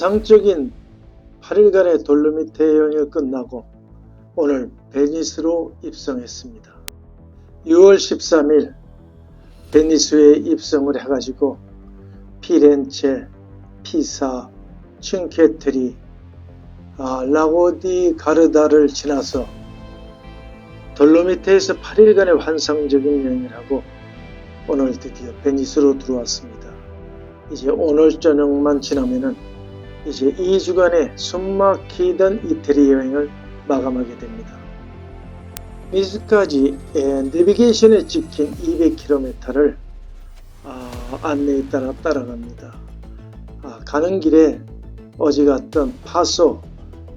환상적인 8일간의 돌로미테 여행이 끝나고 오늘 베니스로 입성했습니다. 6월 13일 베니스에 입성을 해가지고 피렌체, 피사, 칭케트리, 아, 라고디 가르다를 지나서 돌로미테에서 8일간의 환상적인 여행을 하고 오늘 드디어 베니스로 들어왔습니다. 이제 오늘 저녁만 지나면은 이제 2주간의 숨막히던 이태리 여행을 마감하게 됩니다. 미스까지 내비게이션에 찍힌 200km를 안내에 따라 따라갑니다. 아, 가는 길에 어제 갔던 파소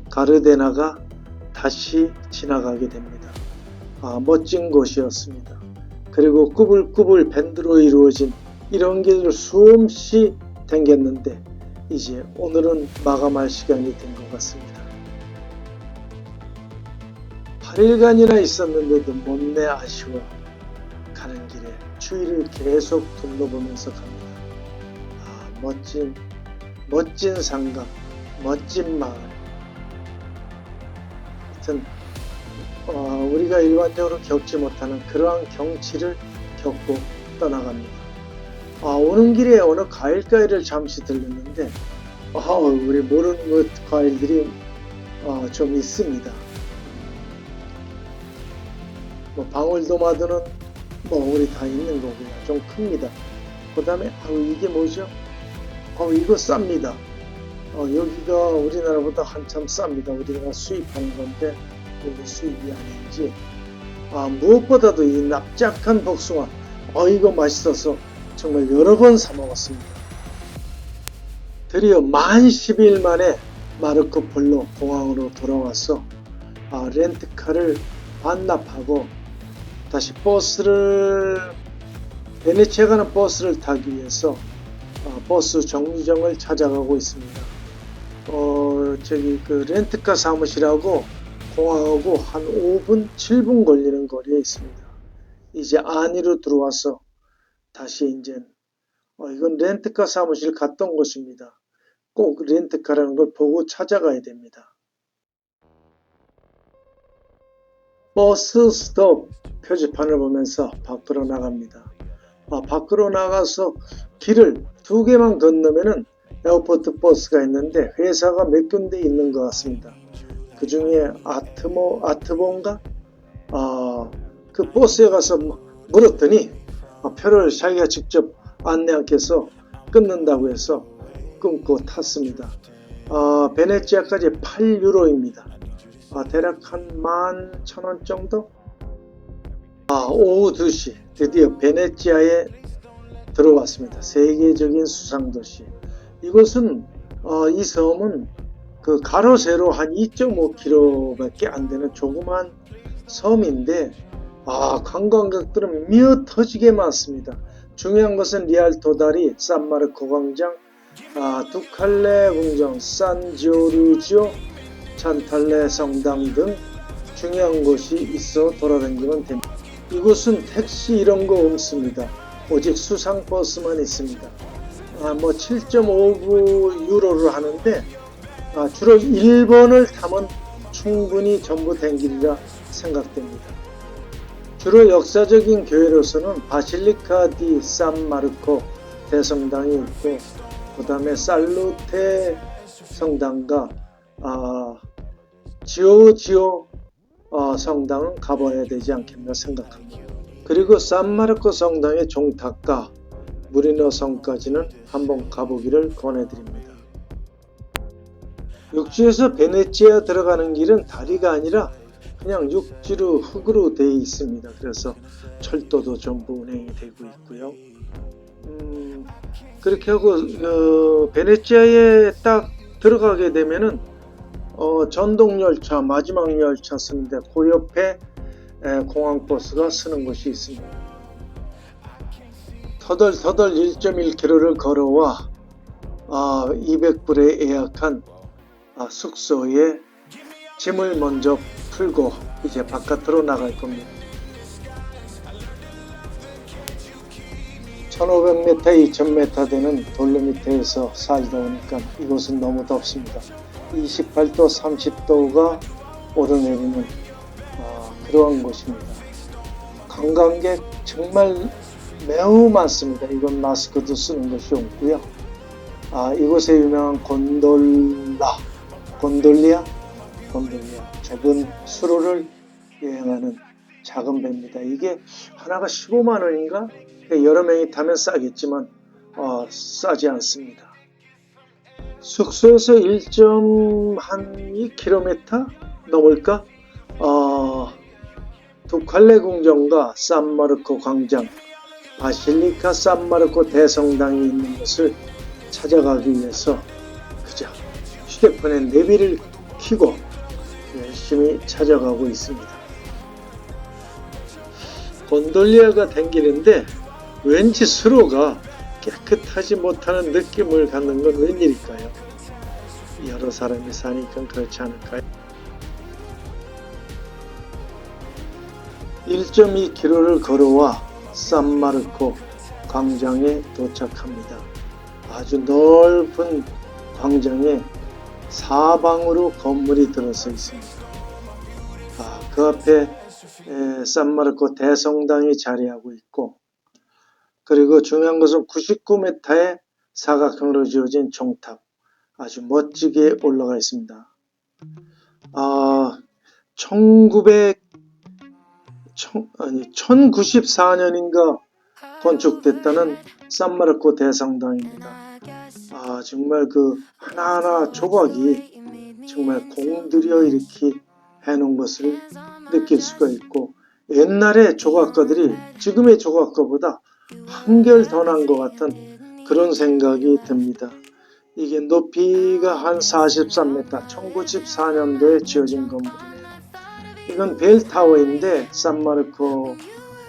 가르데나가 다시 지나가게 됩니다. 아, 멋진 곳이었습니다. 그리고 꾸불꾸불 밴드로 이루어진 이런 길을 수없이 댕겼는데 이제 오늘은 마감할 시간이 된 것 같습니다. 8일간이나 있었는데도 못내 아쉬워 가는 길에 추위를 계속 둘러보면서 갑니다. 아, 멋진, 멋진 상가, 멋진 마을. 하여튼, 어, 우리가 일반적으로 겪지 못하는 그러한 경치를 겪고 떠나갑니다. 아, 오는 길에 어느 과일 가게를 잠시 들렸는데, 아, 우리 모르는 것 과일들이 어, 좀 있습니다. 뭐 방울도마도는 뭐 우리 다 있는 거고요. 좀 큽니다. 그 다음에 아우 이게 뭐죠? 어 이거 쌉니다. 어 여기가 우리나라보다 한참 쌉니다. 우리가 수입하는 건데 여기 수입이 아닌지 아 무엇보다도 이 납작한 복숭아 어 이거 맛있어서 정말 여러 번 사 먹었습니다. 드디어 만 10일 만에 마르코 폴로 공항으로 돌아와서 아, 렌트카를 반납하고 다시 버스를 베네치아 가는 버스를 타기 위해서 어, 버스 정류장을 찾아가고 있습니다. 어, 저기 그 렌트카 사무실하고 공항하고 한 5분, 7분 걸리는 거리에 있습니다. 이제 안으로 들어와서 다시 이제 어, 이건 렌트카 사무실 갔던 곳입니다. 꼭 렌트카라는 걸 보고 찾아가야 됩니다. 버스 스톱 표지판을 보면서 밖으로 나갑니다. 아, 밖으로 나가서 길을 두 개만 건너면은 에어포트 버스가 있는데 회사가 몇 군데 있는 것 같습니다. 그 중에 아트모, 아트본가? 아, 그 버스에 가서 물었더니 아, 표를 자기가 직접 안내한께서 끊는다고 해서 끊고 탔습니다. 아, 베네치아까지 8유로입니다. 아, 대략 한 11,000원 정도? 아, 오후 2시 드디어 베네치아에 들어왔습니다. 세계적인 수상도시. 이곳은 어, 이 섬은 그 가로 세로 한 2.5km밖에 안 되는 조그만 섬인데 아, 관광객들은 미어 터지게 많습니다. 중요한 것은 리알토 다리, 산마르코 광장, 아, 두칼레 궁정, 산지오르지오, 찬탈레 성당 등 중요한 곳이 있어 돌아다니면 됩니다. 이곳은 택시 이런 거 없습니다. 오직 수상 버스만 있습니다. 아, 뭐 7.5 유로를 하는데 아, 주로 1번을 타면 충분히 전부 댕기리라 생각됩니다. 주로 역사적인 교회로서는 바실리카 디 산 마르코 대성당이 있고 그 다음에 살루테 성당과 아, 지오지오 어, 성당은 가봐야 되지 않겠나 생각합니다. 그리고 산마르코 성당의 종탑과 무리노 성까지는 한번 가보기를 권해드립니다. 육지에서 베네치아 들어가는 길은 다리가 아니라 그냥 육지로 흙으로 되어 있습니다. 그래서 철도도 전부 운행이 되고 있고요. 음, 그렇게 하고 어, 베네치아에 딱 들어가게 되면은 어, 전동 열차 마지막 열차 쓰는데 그 옆에 에, 공항 버스가 쓰는 곳이 있습니다. 터덜터덜 1.1km를 걸어와 아, 200불에 예약한 아, 숙소에 짐을 먼저 풀고 이제 바깥으로 나갈 겁니다. 1500m, 2000m 되는 돌로미테에서 살다 보니까 이곳은 너무 덥습니다. 28도, 30도가 오르내리는 아, 그러한 곳입니다. 관광객 정말 매우 많습니다. 이건 마스크도 쓰는 것이 없고요. 아, 이곳에 유명한 곤돌라, 곤돌리아, 곤돌리아, 좁은 수로를 여행하는 작은 배입니다. 이게 하나가 15만 원인가? 그러니까 여러 명이 타면 싸겠지만 어, 싸지 않습니다. 숙소에서 1.2km 넘을까? 어, 두칼레 궁전과 산마르코 광장, 바실리카 산마르코 대성당이 있는 곳을 찾아가기 위해서 그저 휴대폰에 내비를 켜고 열심히 찾아가고 있습니다. 곤돌리아가 댕기는데 왠지 수로가 깨끗하지 못하는 느낌을 갖는 건 웬일일까요? 여러 사람이 사니까 그렇지 않을까요? 1.2km를 걸어와 산마르코 광장에 도착합니다. 아주 넓은 광장에 사방으로 건물이 들어서 있습니다. 아, 그 앞에 에, 산마르코 대성당이 자리하고 있고 그리고 중요한 것은 99m의 사각형으로 지어진 종탑 아주 멋지게 올라가 있습니다. 아, 1900 천, 아니 1094년인가 건축됐다는 산마르코 대성당입니다. 아 정말 그 하나하나 조각이 정말 공들여 이렇게 해놓은 것을 느낄 수가 있고 옛날의 조각가들이 지금의 조각가보다 한결 더 난 것 같은 그런 생각이 듭니다. 이게 높이가 한 43m, 1914년도에 지어진 건물이네요. 이건 벨타워인데 산마르코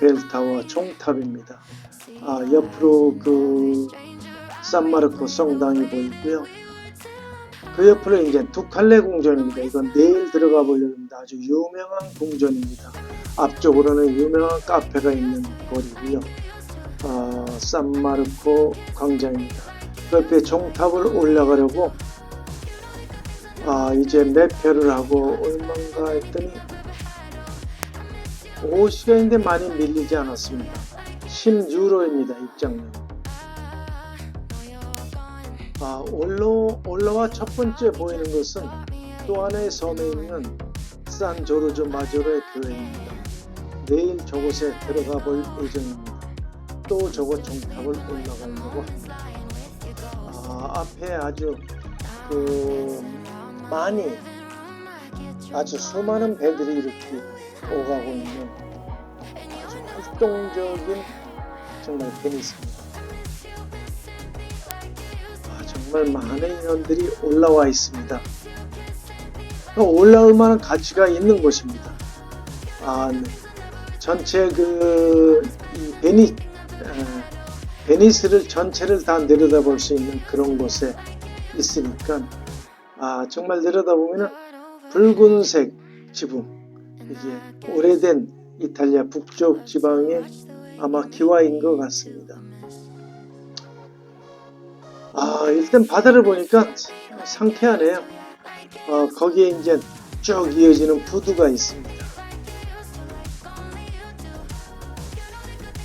벨타워 종탑입니다. 아, 옆으로 그 산마르코 성당이 보이고요. 그 옆으로 이제 두 칼레 궁전입니다. 이건 내일 들어가 보려고 합니다. 아주 유명한 궁전입니다. 앞쪽으로는 유명한 카페가 있는 거리고요. 아, 산마르코 광장입니다. 그 옆에 종탑을 올라가려고 아, 이제 매표를 하고 얼마인가 했더니 5시간인데 많이 밀리지 않았습니다. 10유로입니다. 입장료. 아, 올라, 올라와 첫 번째 보이는 것은 또 하나의 섬에 있는 산 조르조 마조르의 교회입니다. 내일 저곳에 들어가 볼 예정입니다. 또 저곳 종탑을 올라가려고 합니다. 아, 앞에 아주 그 많이 아주 수많은 배들이 이렇게 오가고 있는 아주 활동적인 정말 베니스입니다. 정말 많은 인원들이 올라와 있습니다. 올라올 만한 가치가 있는 곳입니다. 아, 네. 전체 그, 이 베니, 에, 베니스를 전체를 다 내려다볼 수 있는 그런 곳에 있으니까, 아, 정말 내려다보면은 붉은색 지붕, 이게 오래된 이탈리아 북쪽 지방의 아마 기와인 것 같습니다. 아, 일단 바다를 보니까 상쾌하네요. 어, 거기에 이제 쭉 이어지는 부두가 있습니다.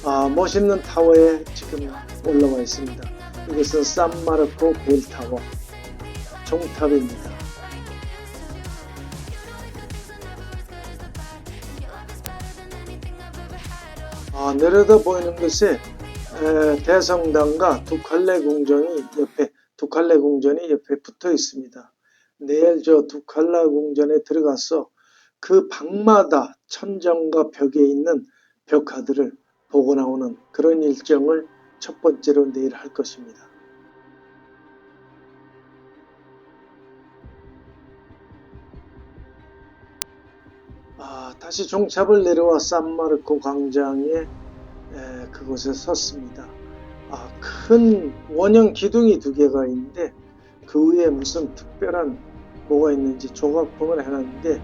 아, 멋있는 타워에 지금 올라와 있습니다. 이것은 산마르코 벨타워 종탑입니다. 아, 내려다 보이는 것이 에, 대성당과 두 칼레 궁전이 옆에 두 칼레 궁전이 옆에 붙어 있습니다. 내일 저 두 칼라 궁전에 들어가서 그 방마다 천정과 벽에 있는 벽화들을 보고 나오는 그런 일정을 첫 번째로 내일 할 것입니다. 아, 다시 종탑을 내려와 산마르코 광장에 에, 그곳에 섰습니다. 아, 큰 원형 기둥이 두 개가 있는데 그 위에 무슨 특별한 뭐가 있는지 조각품을 해놨는데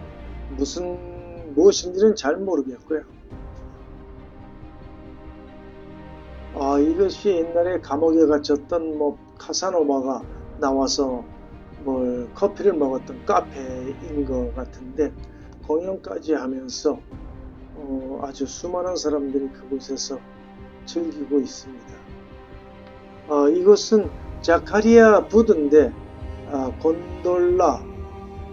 무슨 무엇인지는 잘 모르겠고요. 아, 아, 이것이 옛날에 감옥에 갇혔던 뭐 카사노바가 나와서 뭘 커피를 먹었던 카페인 것 같은데 공연까지 하면서 어, 아주 수많은 사람들이 그곳에서 즐기고 있습니다. 어, 이곳은 자카리아 부두인데 아, 곤돌라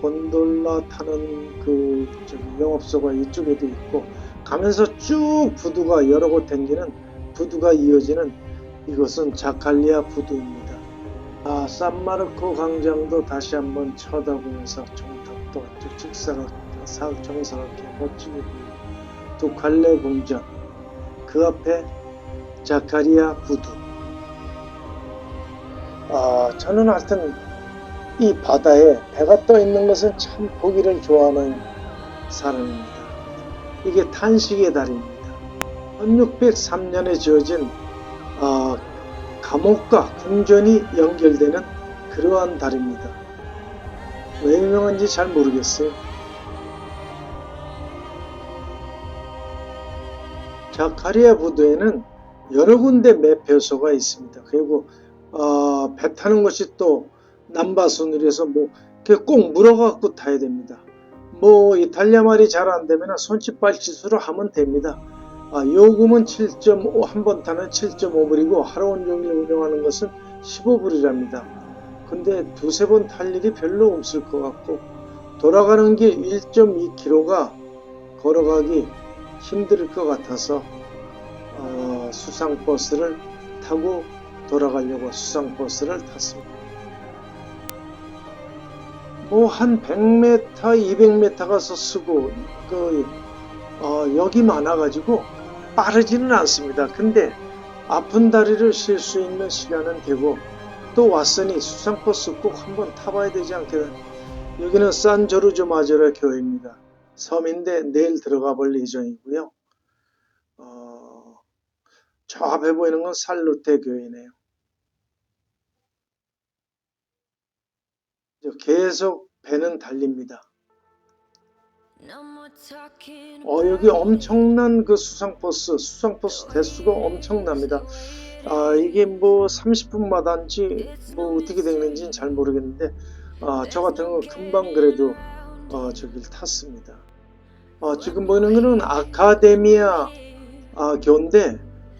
곤돌라 타는 그 영업소가 이쪽에도 있고 가면서 쭉 부두가 여러 곳 댕기는 부두가 이어지는 이곳은 자칼리아 부두입니다. 아, 산마르코 광장도 다시 한번 쳐다보면서 정탑도 아주 직사각, 사- 정사각게 멋지게 갈래 궁전 그 앞에 자카리아 부두 아, 저는 하여튼 이 바다에 배가 떠 있는 것은 참 보기를 좋아하는 사람입니다. 이게 탄식의 달입니다. 1603년에 지어진 아, 감옥과 궁전이 연결되는 그러한 달입니다. 왜 유명한지 잘 모르겠어요. 자카리아 부두에는 여러 군데 매표소가 있습니다. 그리고 어, 배 타는 것이 또 남바순이라서 뭐꼭 물어갖고 타야 됩니다. 뭐 이탈리아 말이 잘 안 되면 손짓발짓으로 하면 됩니다. 아, 요금은 7.5, 한 번 타는 7.5불이고 하루 온종일 운영하는 것은 15불이랍니다. 근데 두세 번 탈 일이 별로 없을 것 같고 돌아가는 길 1.2km가 걸어가기 힘들 것 같아서 어, 수상버스를 타고 돌아가려고 수상버스를 탔습니다. 뭐한 100m, 200m 가서 쓰고 그 어, 역이 많아가지고 빠르지는 않습니다. 근데 아픈 다리를 쉴 수 있는 시간은 되고 또 왔으니 수상버스 꼭 한번 타봐야 되지 않겠나. 여기는 산조르조 마저라 교회입니다. 섬인데 내일 들어가 볼 예정이고요. 어, 저 앞에 보이는 건 살루테 교회네요. 계속 배는 달립니다. 어, 여기 엄청난 그 수상버스, 수상버스 대수가 엄청납니다. 아, 이게 뭐 30분마다인지 뭐 어떻게 되는지는 잘 모르겠는데, 아, 저 같은 건 금방 그래도 어, 저길 탔습니다. 어, 지금 보이는 거는 아카데미아 아, 교인데,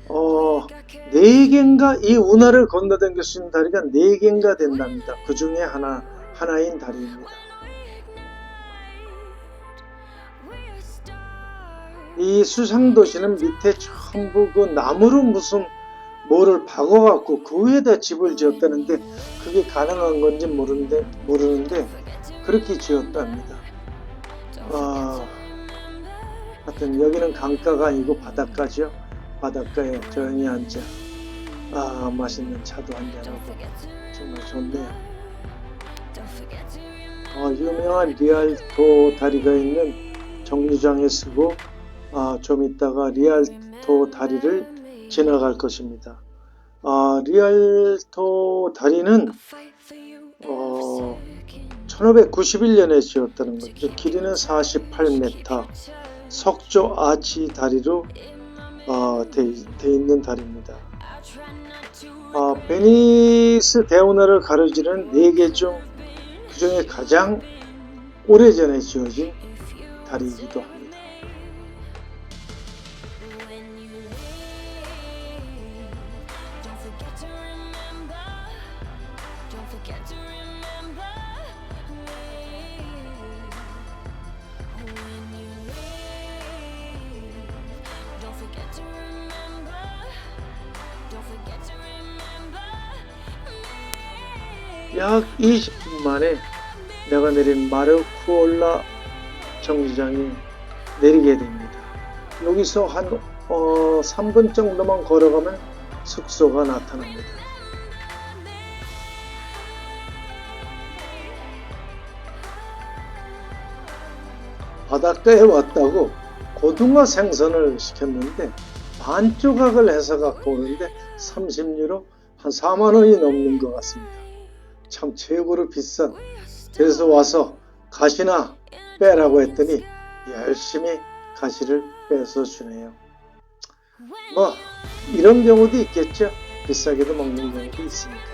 어, 네 개인가 이 운하를 건너다닐 수 있는 다리가 네 개인가 된답니다. 그 중에 하나, 하나인 다리입니다. 이 수상도시는 밑에 전부 그 나무로 무슨 뭐를 박아갖고 그 위에다 집을 지었다는데 그게 가능한 건지 모르는데 모르는데 그렇게 지었답니다. 아, 하여튼 여기는 강가가 아니고 바닷가죠. 바닷가에 조용히 앉아 아 맛있는 차도 한잔하고 정말 좋네요. 어, 유명한 리알토 다리가 있는 정류장에 쓰고 아, 좀 있다가 리알토 다리를 지나갈 것입니다. 아, 리알토 다리는 어, 1591년에 지었다는 거죠. 길이는 48m, 석조 아치 다리로 어, 돼, 돼 있는 다리입니다. 아, 베니스 대운하를 가로지르는 4개 중 그중에 가장 오래전에 지어진 다리이기도 합니다. 약 20분 만에 내가 내린 마르쿠올라 정류장에 내리게 됩니다. 여기서 한 어, 3분 정도만 걸어가면 숙소가 나타납니다. 바닷가에 왔다고 고등어 생선을 시켰는데 반 조각을 해서 갖고 오는데 30유로 한 4만 원이 넘는 것 같습니다. 참 최고로 비싼 그래서 와서 가시나 빼라고 했더니 열심히 가시를 빼서 주네요. 뭐 이런 경우도 있겠죠. 비싸게도 먹는 경우도 있으니까.